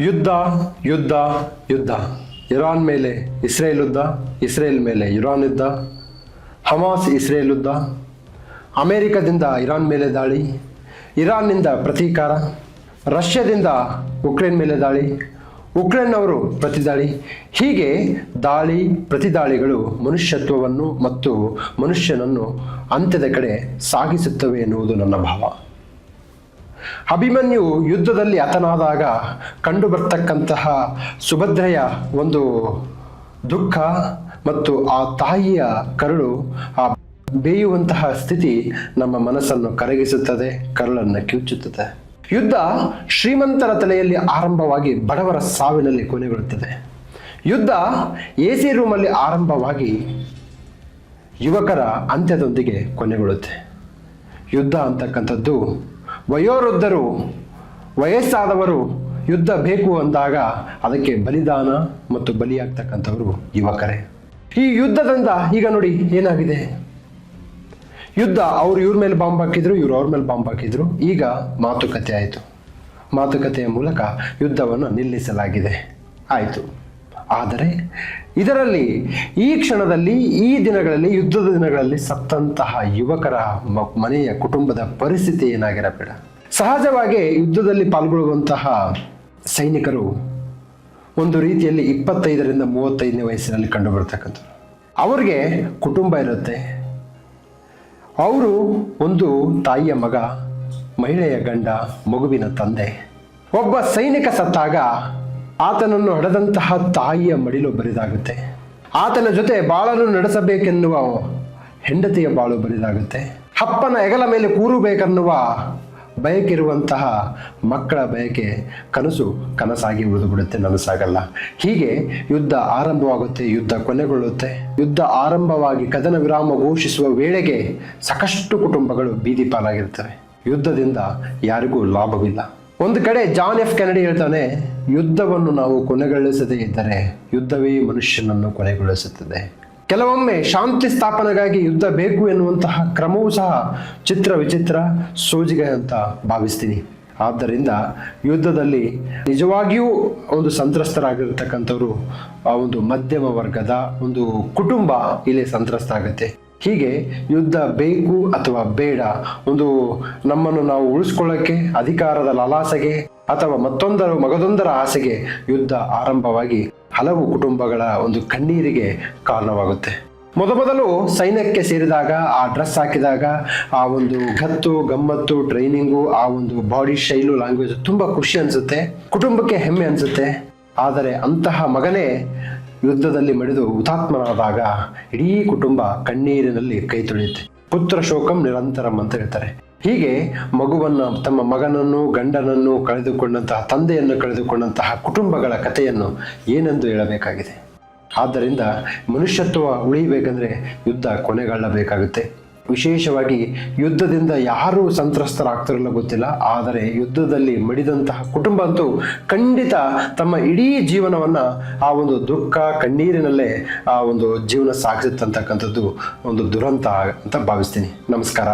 ಯುದ್ಧ ಯುದ್ಧ ಯುದ್ಧ. ಇರಾನ್ ಮೇಲೆ ಇಸ್ರೇಲ್ ಯುದ್ಧ, ಇಸ್ರೇಲ್ ಮೇಲೆ ಇರಾನ್ ಯುದ್ಧ. ಹಮಾಸ್, ಇಸ್ರೇಲ್ ಯುದ್ಧ. ಅಮೇರಿಕದಿಂದ ಇರಾನ್ ಮೇಲೆ ದಾಳಿ. ಇರಾನ್ನಿಂದ ಪ್ರತೀಕಾರ. ರಷ್ಯಾದಿಂದ ಉಕ್ರೇನ್ ಮೇಲೆ ದಾಳಿ. ಉಕ್ರೇನ್ ಅವರು ಪ್ರತಿದಾಳಿ. ಹೀಗೆ ದಾಳಿ, ಪ್ರತಿದಾಳಿಗಳು ಮನುಷ್ಯತ್ವವನ್ನು ಮತ್ತು ಮನುಷ್ಯನನ್ನು ಅಂತ್ಯದ ಕಡೆ ಸಾಗಿಸುತ್ತವೆ ಎನ್ನುವುದು ನನ್ನ ಭಾವ. ಅಭಿಮನ್ಯು ಯುದ್ಧದಲ್ಲಿ ಹತನಾದಾಗ ಕಂಡು ಬರ್ತಕ್ಕಂತಹ ಸುಭದ್ರೆಯ ಒಂದು ದುಃಖ ಮತ್ತು ಆ ತಾಯಿಯ ಕರುಳು ಆ ಬೇಯುವಂತಹ ಸ್ಥಿತಿ ನಮ್ಮ ಮನಸ್ಸನ್ನು ಕರಗಿಸುತ್ತದೆ, ಕರುಳನ್ನು ಕಿವುಚುತ್ತದೆ. ಯುದ್ಧ ಶ್ರೀಮಂತರ ತಲೆಯಲ್ಲಿ ಆರಂಭವಾಗಿ ಬಡವರ ಸಾವಿನಲ್ಲಿ ಕೊನೆಗೊಳ್ಳುತ್ತದೆ. ಯುದ್ಧ ಎ ಸಿ ರೂಮಲ್ಲಿ ಆರಂಭವಾಗಿ ಯುವಕರ ಅಂತ್ಯದೊಂದಿಗೆ ಕೊನೆಗೊಳ್ಳುತ್ತೆ. ಯುದ್ಧ ಅಂತಕ್ಕಂಥದ್ದು ವಯೋವೃದ್ಧರು, ವಯಸ್ಸಾದವರು ಯುದ್ಧ ಬೇಕು ಅಂದಾಗ ಅದಕ್ಕೆ ಬಲಿದಾನ ಮತ್ತು ಬಲಿಯಾಗ್ತಕ್ಕಂಥವರು ಯುವಕರೇ. ಈ ಯುದ್ಧದಿಂದ ಈಗ ನೋಡಿ ಏನಾಗಿದೆ? ಯುದ್ಧ ಅವ್ರು ಇವ್ರ ಮೇಲೆ ಬಾಂಬ್ ಹಾಕಿದ್ರು, ಇವ್ರು ಅವ್ರ ಮೇಲೆ ಬಾಂಬ್ ಹಾಕಿದ್ರು. ಈಗ ಮಾತುಕತೆ ಆಯಿತು. ಮಾತುಕತೆಯ ಮೂಲಕ ಯುದ್ಧವನ್ನು ನಿಲ್ಲಿಸಲಾಗಿದೆ. ಆಯಿತು. ಆದರೆ ಇದರಲ್ಲಿ ಈ ಕ್ಷಣದಲ್ಲಿ, ಈ ದಿನಗಳಲ್ಲಿ, ಯುದ್ಧದ ದಿನಗಳಲ್ಲಿ ಸತ್ತಂತಹ ಯುವಕರ ಮನೆಯ ಕುಟುಂಬದ ಪರಿಸ್ಥಿತಿ ಏನಾಗಿರಬೇಡ. ಸಹಜವಾಗಿ ಯುದ್ಧದಲ್ಲಿ ಪಾಲ್ಗೊಳ್ಳುವಂತಹ ಸೈನಿಕರು ಒಂದು ರೀತಿಯಲ್ಲಿ ಇಪ್ಪತ್ತೈದರಿಂದ ಮೂವತ್ತೈದನೇ ವಯಸ್ಸಿನಲ್ಲಿ ಕಂಡುಬರ್ತಕ್ಕಂಥವ್ರು. ಅವ್ರಿಗೆ ಕುಟುಂಬ ಇರುತ್ತೆ. ಅವರು ಒಂದು ತಾಯಿಯ ಮಗ, ಮಹಿಳೆಯ ಗಂಡ, ಮಗುವಿನ ತಂದೆ. ಒಬ್ಬ ಸೈನಿಕ ಸತ್ತಾಗ ಆತನನ್ನು ಹಡೆದಂತಹ ತಾಯಿಯ ಮಡಿಲು ಬರಿದಾಗುತ್ತೆ. ಆತನ ಜೊತೆ ಬಾಳನ್ನು ನಡೆಸಬೇಕೆನ್ನುವ ಹೆಂಡತಿಯ ಬಾಳು ಬರಿದಾಗುತ್ತೆ. ಅಪ್ಪನ ಹೆಗಲ ಮೇಲೆ ಕೂರಬೇಕೆನ್ನುವ ಬಯಕಿರುವಂತಹ ಮಕ್ಕಳ ಬಯಕೆ ಕನಸು ಕನಸಾಗಿ ಉಳಿದುಬಿಡುತ್ತೆ ನನಸಾಗಲ್ಲ. ಹೀಗೆ ಯುದ್ಧ ಆರಂಭವಾಗುತ್ತೆ, ಯುದ್ಧ ಕೊನೆಗೊಳ್ಳುತ್ತೆ. ಯುದ್ಧ ಆರಂಭವಾಗಿ ಕದನ ವಿರಾಮ ಘೋಷಿಸುವ ವೇಳೆಗೆ ಸಾಕಷ್ಟು ಕುಟುಂಬಗಳು ಬೀದಿ ಪಾಲಾಗಿರ್ತವೆ ಯುದ್ಧದಿಂದ ಯಾರಿಗೂ ಲಾಭವಿಲ್ಲ. ಒಂದು ಕಡೆ ಜಾನ್ ಎಫ್ ಕೆನಡಿ ಹೇಳ್ತಾನೆ, ಯುದ್ಧವನ್ನು ನಾವು ಕೊನೆಗೊಳಿಸದೇ ಇದ್ದರೆ ಯುದ್ಧವೇ ಮನುಷ್ಯನನ್ನು ಕೊನೆಗೊಳಿಸುತ್ತದೆ. ಕೆಲವೊಮ್ಮೆ ಶಾಂತಿ ಸ್ಥಾಪನೆಗಾಗಿ ಯುದ್ಧ ಬೇಕು ಎನ್ನುವಂತಹ ಕ್ರಮವೂ ಸಹ ಚಿತ್ರ ವಿಚಿತ್ರ ಸೋಜಿಗೆ ಅಂತ ಭಾವಿಸ್ತೀನಿ. ಆದ್ದರಿಂದ ಯುದ್ಧದಲ್ಲಿ ನಿಜವಾಗಿಯೂ ಒಂದು ಸಂತ್ರಸ್ತರಾಗಿರ್ತಕ್ಕಂಥವ್ರು, ಆ ಒಂದು ಮಧ್ಯಮ ವರ್ಗದ ಒಂದು ಕುಟುಂಬ ಇಲ್ಲಿ ಸಂತ್ರಸ್ತ ಆಗುತ್ತೆ ಹೀಗೆ ಯುದ್ಧ ಬೇಕು ಅಥವಾ ಬೇಡ, ಒಂದು ನಮ್ಮನ್ನು ನಾವು ಉಳಿಸ್ಕೊಳ್ಳೋಕ್ಕೆ, ಅಧಿಕಾರದ ಲಲಾಸೆಗೆ ಅಥವಾ ಮತ್ತೊಂದರ ಮಗದೊಂದರ ಆಸೆಗೆ ಯುದ್ಧ ಆರಂಭವಾಗಿ ಹಲವು ಕುಟುಂಬಗಳ ಒಂದು ಕಣ್ಣೀರಿಗೆ ಕಾರಣವಾಗುತ್ತೆ. ಮೊದಮೊದಲು ಸೈನ್ಯಕ್ಕೆ ಸೇರಿದಾಗ, ಆ ಡ್ರೆಸ್ ಹಾಕಿದಾಗ, ಆ ಒಂದು ಗತ್ತು ಗಮ್ಮತ್ತು, ಟ್ರೈನಿಂಗು, ಆ ಒಂದು ಬಾಡಿ ಶೈಲು, ಲ್ಯಾಂಗ್ವೇಜ್ ತುಂಬ ಖುಷಿ ಅನಿಸುತ್ತೆ, ಕುಟುಂಬಕ್ಕೆ ಹೆಮ್ಮೆ ಅನಿಸುತ್ತೆ. ಆದರೆ ಅಂತಹ ಮಗನೇ ಯುದ್ಧದಲ್ಲಿ ಮಡಿದು ಹುತಾತ್ಮನಾದಾಗ ಇಡೀ ಕುಟುಂಬ ಕಣ್ಣೀರಿನಲ್ಲಿ ಕೈ ತೊಳೆಯುತ್ತೆ. ಪುತ್ರ ಶೋಕಂ ನಿರಂತರಂ ಅಂತ ಹೇಳ್ತಾರೆ. ಹೀಗೆ ಮಗುವನ್ನ, ತಮ್ಮ ಮಗನನ್ನು, ಗಂಡನನ್ನು ಕಳೆದುಕೊಂಡಂತಹ, ತಂದೆಯನ್ನು ಕಳೆದುಕೊಂಡಂತಹ ಕುಟುಂಬಗಳ ಕಥೆಯನ್ನು ಏನೆಂದು ಹೇಳಬೇಕಾಗಿದೆ? ಆದ್ದರಿಂದ ಮನುಷ್ಯತ್ವ ಉಳಿಬೇಕಂದ್ರೆ ಯುದ್ಧ ಕೊನೆಗೊಳ್ಳಬೇಕಾಗುತ್ತೆ. ವಿಶೇಷವಾಗಿ ಯುದ್ಧದಿಂದ ಯಾರೂ ಸಂತ್ರಸ್ತರಾಗ್ತಿರಲ್ಲ ಗೊತ್ತಿಲ್ಲ, ಆದರೆ ಯುದ್ಧದಲ್ಲಿ ಮಡಿದಂತಹ ಕುಟುಂಬ ಅಂತೂ ಖಂಡಿತ ತಮ್ಮ ಇಡೀ ಜೀವನವನ್ನ ಆ ಒಂದು ದುಃಖ ಕಣ್ಣೀರಿನಲ್ಲೇ ಆ ಒಂದು ಜೀವನ ಸಾಗಿಸುತ್ತಂತಕ್ಕಂಥದ್ದು ಒಂದು ದುರಂತ ಅಂತ ಭಾವಿಸ್ತೀನಿ. ನಮಸ್ಕಾರ.